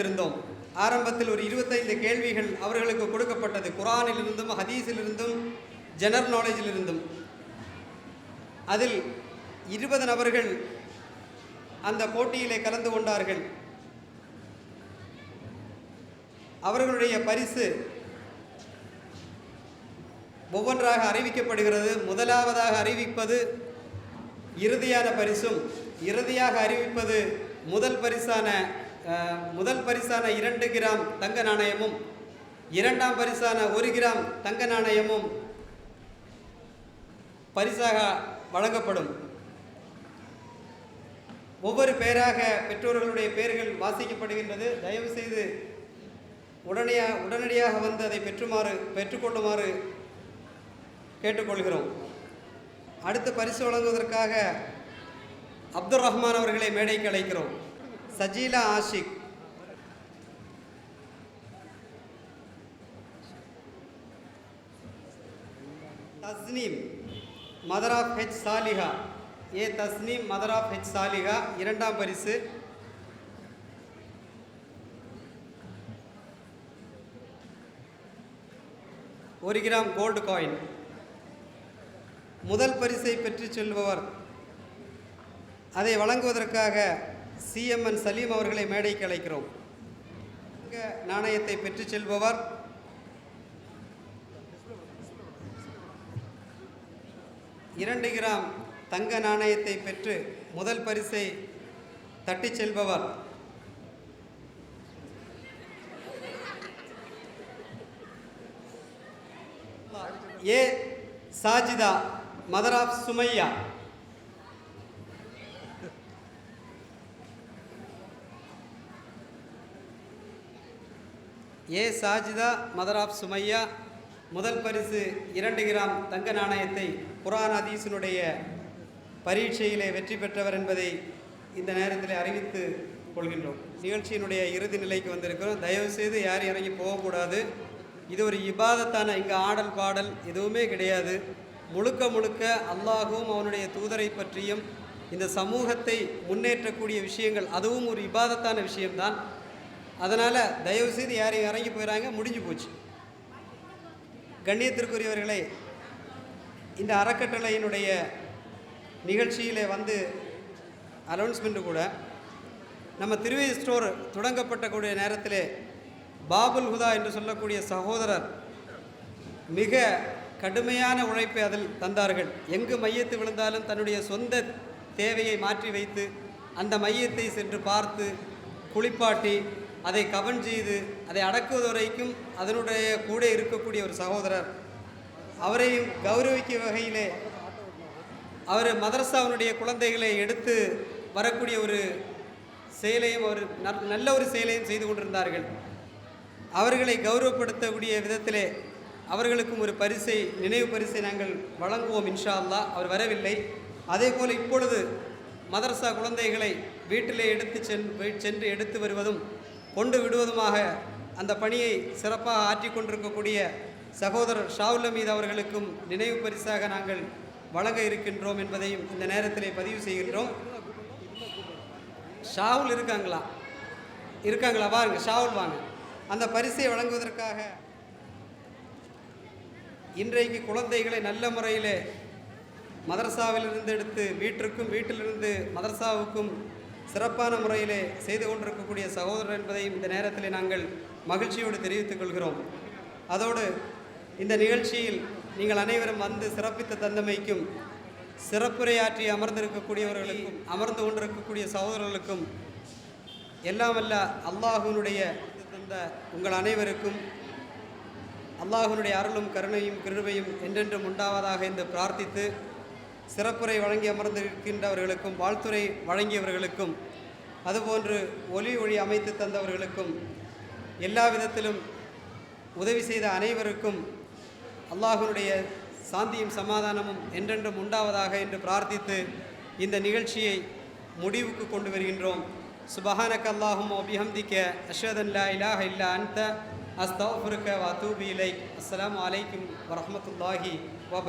இருந்தோம் ஆரம்பத்தில் ஒரு இருபத்தைந்து கேள்விகள் அவர்களுக்கு கொடுக்கப்பட்டது. குரானிலிருந்தும் ஹதீஸிலிருந்தும் ஜெனரல் நாலேஜிலிருந்தும் அதில் இருபது நபர்கள் அந்த போட்டியிலே கலந்து கொண்டார்கள். அவர்களுடைய பரிசு ஒவ்வொன்றாக அறிவிக்கப்படுகிறது. முதலாவதாக அறிவிப்பது இறுதியான பரிசும் இறுதியாக அறிவிப்பது முதல் பரிசான முதல் பரிசான இரண்டு கிராம் தங்க நாணயமும் இரண்டாம் பரிசான ஒரு கிராம் தங்க நாணயமும் பரிசாக வழங்கப்படும். ஒவ்வொரு பெயராக பெற்றோர்களுடைய பெயர்கள் வாசிக்கப்படுகின்றது. தயவு செய்து உடனடியா உடனடியாக வந்து அதை பெற்றுமாறு பெற்றுக்கொள்ளுமாறு கேட்டுக்கொள்கிறோம். அடுத்து பரிசு வழங்குவதற்காக அப்துல் ரஹ்மான் அவர்களை மேடைக்கு அழைக்கிறோம். Sajeela Ashiq. Tasneem mother of H Saliha. A Tasneem mother of H Saliha இரண்டாம் பரிசு. ஒரு கிராம் கோல்டு காயின். முதல் பரிசை பெற்றுச் செல்பவர். அதை வழங்குவதற்காக சிஎம்என் சலீம் அவர்களை மேடைக்கு அழைக்கிறோம். தங்க நாணயத்தை பெற்றுச் செல்பவர். இரண்டு கிராம் தங்க நாணயத்தை பெற்று முதல் பரிசை தட்டிச் செல்பவர். A. Sajida mother of Sumaiya. A Sajida mother of Sumaiya முதல் பரிசு இரண்டு கிராம் தங்க நாணயத்தை குரான் அதீசனுடைய பரீட்சையிலே வெற்றி பெற்றவர் என்பதை இந்த நேரத்தில் அறிவித்து கொள்கின்றோம். நிகழ்ச்சியினுடைய இறுதி நிலைக்கு வந்திருக்கிறோம். தயவுசெய்து யாரும் இறங்கி போகக்கூடாது. இது ஒரு இபாதத்தான இங்கே ஆடல் பாடல் எதுவுமே கிடையாது. முழுக்க முழுக்க அல்லாஹும் அவனுடைய தூதரை பற்றியும் இந்த சமூகத்தை முன்னேற்றக்கூடிய விஷயங்கள் அதுவும் ஒரு இபாதத்தான விஷயம்தான். அதனால் தயவு செய்து யாரையும் இறங்கி போயிறாங்க முடிஞ்சு போச்சு. கண்ணியத்திற்குரியவர்களை இந்த அறக்கட்டளையினுடைய நிகழ்ச்சியில் வந்து அனௌன்ஸ்மெண்ட்டு கூட நம்ம திருவி ஸ்டோர் தொடங்கப்பட்டக்கூடிய நேரத்தில் பாபுல் ஹுதா என்று சொல்லக்கூடிய சகோதரர் மிக கடுமையான உழைப்பை அதில் தந்தார்கள். எங்கு மையத்து விழுந்தாலும் தன்னுடைய சொந்த தேவையை மாற்றி வைத்து அந்த மையத்தை சென்று பார்த்து குளிப்பாட்டி அதை கவன் செய்து அதை அடக்குவது வரைக்கும் அதனுடைய கூட இருக்கக்கூடிய ஒரு சகோதரர். அவரையும் கௌரவிக்கும் வகையிலே அவர் மதரசாவினுடைய குழந்தைகளை எடுத்து வரக்கூடிய ஒரு செயலையும் ஒரு நல்- நல்ல ஒரு செயலையும் செய்து கொண்டிருந்தார்கள். அவர்களை கௌரவப்படுத்தக்கூடிய விதத்திலே அவர்களுக்கும் ஒரு பரிசை நினைவு பரிசை நாங்கள் வழங்குவோம் இன்ஷா அல்லா அவர் வரவில்லை. அதே போல் இப்பொழுது மதரசா குழந்தைகளை வீட்டிலே எடுத்து சென்று சென்று எடுத்து வருவதும் கொண்டு விடுவதுமாக அந்த பணியை சிறப்பாக ஆற்றிக் கொண்டிருக்கக்கூடிய சகோதரர் ஷாவுல் அமீது அவர்களுக்கும் நினைவு பரிசாக நாங்கள் வழங்க இருக்கின்றோம் என்பதையும் இந்த நேரத்தில் பதிவு செய்கின்றோம். ஷாவுல் இருக்காங்களா? இருக்காங்களா? வாங்க ஷாவுல் வாங்க. அந்த பரிசை வழங்குவதற்காக இன்றைக்கு குழந்தைகளை நல்ல முறையில் மதரசாவிலிருந்து எடுத்து வீட்டிற்கும் வீட்டிலிருந்து மதரசாவுக்கும் சிறப்பான முறையிலே செய்து கொண்டிருக்கக்கூடிய சகோதரர் என்பதையும் இந்த நேரத்தில் நாங்கள் மகிழ்ச்சியோடு தெரிவித்துக் கொள்கிறோம். அதோடு இந்த நிகழ்ச்சியில் நீங்கள் அனைவரும் வந்து சிறப்பித்த தந்தமைக்கும் சிறப்புரையாற்றி அமர்ந்திருக்கக்கூடியவர்களுக்கும் அமர்ந்து கொண்டிருக்கக்கூடிய சகோதரர்களுக்கும் எல்லாம் அல்லாஹுனுடைய தந்த உங்கள் அனைவருக்கும் அல்லாஹுனுடைய அருளும் கருணையும் கிருபையும் என்றென்றும் உண்டாவதாக என்று பிரார்த்தித்து சிறப்புரை வழங்கி அமர்ந்திருக்கின்றவர்களுக்கும் வாழ்த்துரை வழங்கியவர்களுக்கும் அதுபோன்று ஒலி ஒளி அமைத்து தந்தவர்களுக்கும் எல்லா விதத்திலும் உதவி செய்த அனைவருக்கும் அல்லாஹுனுடைய சாந்தியும் சமாதானமும் என்றென்றும் உண்டாவதாக என்று பிரார்த்தித்து இந்த நிகழ்ச்சியை முடிவுக்கு கொண்டு வருகின்றோம். சுபஹானக் அல்லாஹும் அபிஹம்திக்க அஷ்ஹதன் லா இலாஹ இல்லா அன்த அஸ்தஃபிருக்க வ இலை அஸ்லாம் வலைக்கும் அலைக்கும் வரஹ்மத்துல்லாஹி வ